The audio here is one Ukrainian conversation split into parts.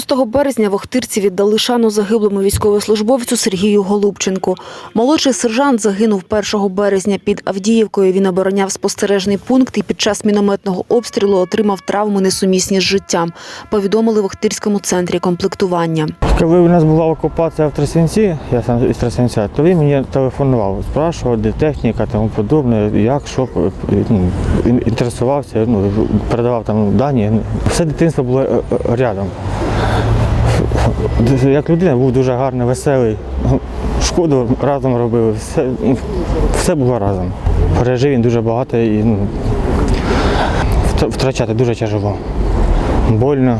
6 березня в Охтирці віддали шану загиблому військовослужбовцю Сергію Голубченку. Молодший сержант загинув 1 березня під Авдіївкою. Він обороняв спостережний пункт і під час мінометного обстрілу отримав травми несумісні з життям. Повідомили в Охтирському центрі комплектування. Коли у нас була окупація в Тростянці, я сам із Тростянця, то він мені телефонував, спрашував, де техніка, тому подобне, як, що, ну, інтересувався, ну, передавав там дані. Все дитинство було е, е, рядом. Як людина був дуже гарний, веселий. Шкоду разом робили, все, ну, все було разом. Пережив він дуже багато і ну, втрачати дуже тяжело. Больно.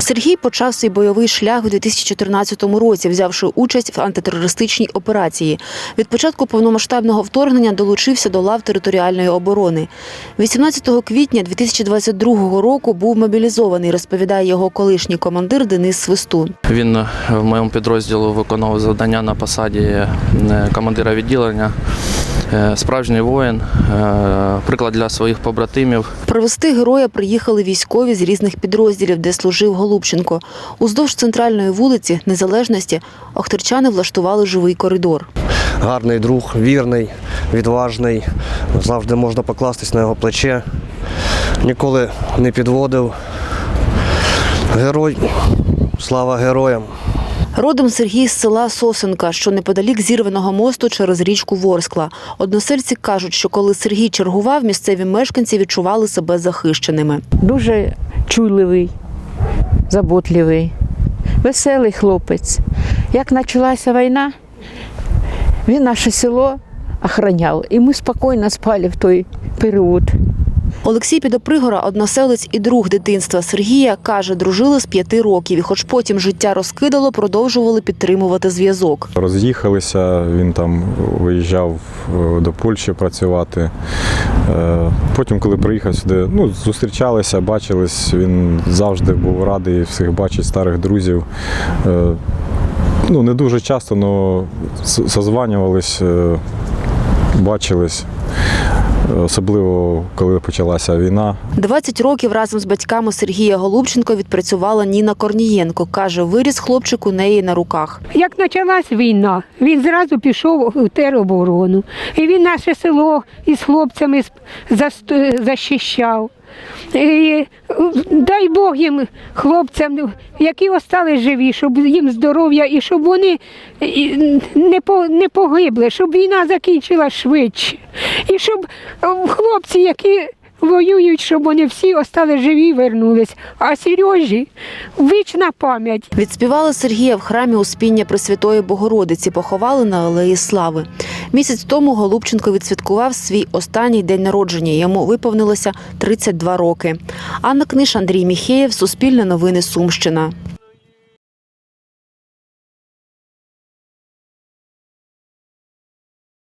Сергій почав свій бойовий шлях у 2014 році, взявши участь в антитерористичній операції. Від початку повномасштабного вторгнення долучився до лав територіальної оборони. 18 квітня 2022 року був мобілізований, розповідає його колишній командир Денис Свистун. Він е, в моєму підрозділу виконував завдання на посаді е, командира відділення. Е, Справжній воїн, е, приклад для своїх побратимів. Провести героя приїхали військові з різних підрозділів, де служив Голубченко. Уздовж центральної вулиці Незалежності охтирчани влаштували живий коридор. гарний друг, вірний, відважний. Завжди можна покластись на його плече. Ніколи не підводив. Герой, слава героям. Родом Сергій з села Сосенка, що неподалік зірваного мосту через річку Ворскла. Односельці кажуть, що коли Сергій чергував, місцеві мешканці відчували себе захищеними. дуже чуйливий, заботливий, веселий хлопець. Як почалася війна, він наше село охороняв, і ми спокійно спали в той період. Олексій Підопригора, односелець і друг дитинства Сергія, каже, дружили з п'яти років, і хоч потім життя розкидало, продовжували підтримувати зв'язок. Роз'їхалися, він там виїжджав е, до Польщі працювати. Е, Потім, коли приїхав сюди, ну, зустрічалися, бачились, він завжди був радий всіх бачити старих друзів. Е, Ну, не дуже часто, але созванювались, бачились. Особливо, коли почалася війна, 20 років разом з батьками Сергія Голубченко відпрацювала Ніна Корнієнко. Каже, виріс хлопчик у неї на руках. Як почалась війна, він зразу пішов у тероборону. І він наше село із хлопцями захищав. І, дай Бог їм, хлопцям, які остались живі, щоб їм здоров'я і щоб вони не погибли, щоб війна закінчилась швидше. І щоб е, хлопці, які воюють, щоб вони всі остались живі і вернулись. А Сережі вічна пам'ять. Відспівали Сергія в храмі Успіння Пресвятої Богородиці, поховали на Алеї Слави. Місяць тому Голубченко відсвяткував свій останній день народження. Йому виповнилося 32 роки. Анна Книш, Андрій Міхеєв, Суспільне новини Сумщина.